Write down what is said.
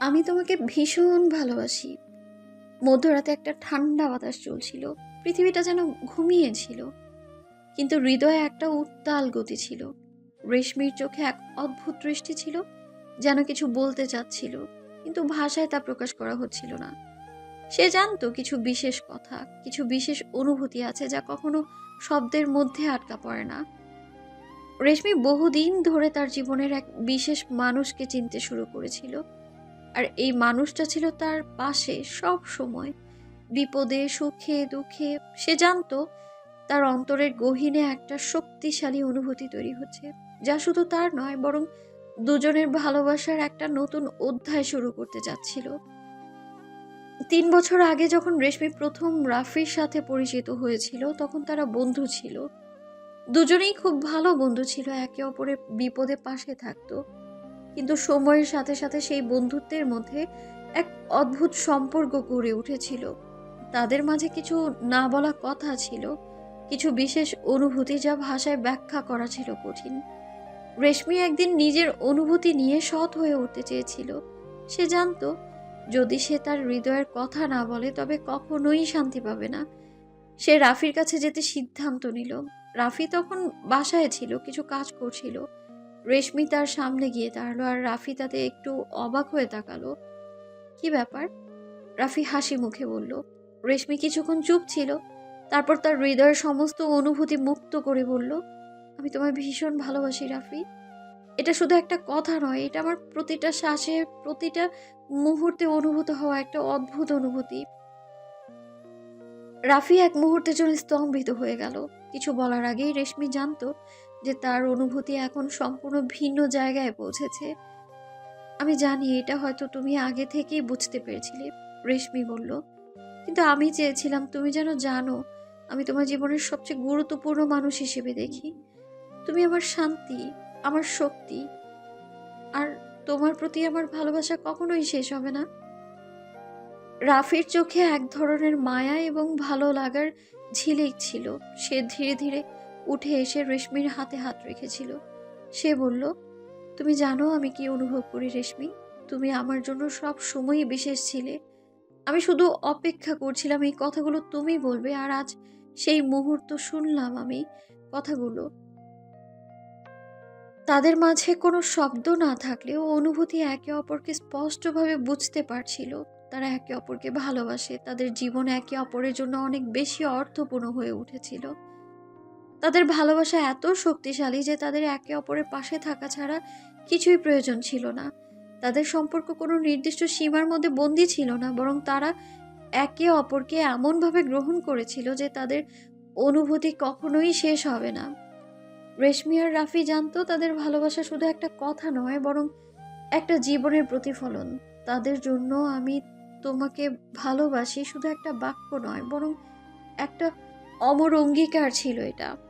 আমি তোমাকে ভীষণ ভালোবাসি। মধ্যরাতে একটা ঠান্ডা বাতাস চলছিল। পৃথিবীটা যেন ঘুমিয়েছিল কিন্তু হৃদয়ে একটা উত্তাল গতি ছিল। রেশমির চোখে এক অদ্ভুত দৃষ্টি ছিল, যেন কিছু বলতে চাচ্ছিল, কিন্তু ভাষায় তা প্রকাশ করা হচ্ছিল না। সে জানতো কিছু বিশেষ কথা, কিছু বিশেষ অনুভূতি আছে যা কখনো শব্দের মধ্যে আটকা পড়ে না। রেশমি বহুদিন ধরে তার জীবনের এক বিশেষ মানুষকে চিনতে শুরু করেছিল। আর এই মানুষটা ছিল তার পাশে সব সময়। বিপদে, সুখে, দুঃখে, সে জানতো তার অন্তরের গহীনে একটা শক্তিশালী অনুভূতি তৈরি হচ্ছে, যা শুধু তার নয়, বরং দুজনের ভালোবাসার একটা নতুন অধ্যায় শুরু করতে যাচ্ছিল। তিন বছর আগে যখন রেশমি প্রথম রাফির সাথে পরিচিত হয়েছিল, তখন তারা বন্ধু ছিল। দুজনেই খুব ভালো বন্ধু ছিল, একে অপরের বিপদে পাশে থাকতো। কিন্তু সময়ের সাথে সাথে সেই বন্ধুত্বের মধ্যে এক অদ্ভুত সম্পর্ক গড়ে উঠেছিল। তাদের মাঝে কিছু না বলা কথা ছিল, কিছু বিশেষ অনুভূতি যা ভাষায় ব্যাখ্যা করা ছিল কঠিন। রেশমি একদিন নিজের অনুভূতি নিয়ে সৎ হয়ে উঠতে চেয়েছিল। সে জানতো, যদি সে তার হৃদয়ের কথা না বলে, তবে কখনোই শান্তি পাবে না। সে রাফির কাছে যেতে সিদ্ধান্ত নিল। রাফি তখন বাসায় ছিল, কিছু কাজ করছিল। রেশমি তার সামনে গিয়ে দাঁড়াল আর রাফি তাতে একটু অবাক হয়ে তাকালো। কি ব্যাপার? রাফি হাসি মুখে বলল, রেশমি কিছুক্ষণ চুপ ছিল, তারপর তার হৃদয়ের সমস্ত অনুভূতি মুক্ত করে বলল, আমি তোমায় ভীষণ ভালোবাসি রাফি। এটা শুধু একটা কথা নয়, এটা আমার প্রতিটা শ্বাসে, প্রতিটা মুহূর্তে অনুভূত হওয়া একটা অদ্ভুত অনুভূতি রাফি এক মুহূর্তের জন্য স্তম্ভিত হয়ে গেল। কিছু বলার আগেই রেশমি জানতো যে তার অনুভূতি এখন সম্পূর্ণ ভিন্ন জায়গায় পৌঁছেছে। আমি জানি এটা হয়তো তুমি আগে থেকেই বুঝতে পেরেছিলে, রেশমি বলল। কিন্তু আমি চেয়েছিলাম তুমি যেন জানো, আমি তোমার জীবনের সবচেয়ে গুরুত্বপূর্ণ মানুষ হিসেবে দেখি। তুমি আমার শান্তি, আমার শক্তি, আর তোমার প্রতি আমার ভালোবাসা কখনোই শেষ হবে না। রাফির চোখে এক ধরনের মায়া এবং ভালো লাগার ঝিলিক ছিল। সে ধীরে ধীরে উঠে এসে রেশমির হাতে হাত রেখেছিল। সে বলল, তুমি জানো আমি কি অনুভব করি রেশমি? তুমি আমার জন্য সব সময়ই বিশেষ ছিলে। আমি শুধু অপেক্ষা করছিলাম এই কথাগুলো তুমি বলবে আর আজ সেই মুহূর্ত শুনলাম আমি কথাগুলো। তাদের মাঝে কোনো শব্দ না থাকলেও অনুভূতি একে অপরকে স্পষ্টভাবে বুঝতে পারছিল। তারা একে অপরকে ভালোবাসে। তাদের জীবন একে অপরের জন্য অনেক বেশি অর্থপূর্ণ হয়ে উঠেছিল। তাদের ভালোবাসা এত শক্তিশালী যে তাদের একে অপরের পাশে থাকা ছাড়া কিছুই প্রয়োজন ছিল না। তাদের সম্পর্ক কোনো নির্দিষ্ট সীমার মধ্যে বন্দি ছিল না, বরং তারা একে অপরকে এমনভাবে গ্রহণ করেছিল যে তাদের অনুভূতি কখনোই শেষ হবে না। রেশমি আর রাফি জানতো তাদের ভালোবাসা শুধু একটা কথা নয়, বরং একটা জীবনের প্রতিফলন। তাদের জন্য আমি তোমাকে ভালোবাসি শুধু একটা বাক্য নয়, বরং একটা অমর অঙ্গীকার ছিল এটা।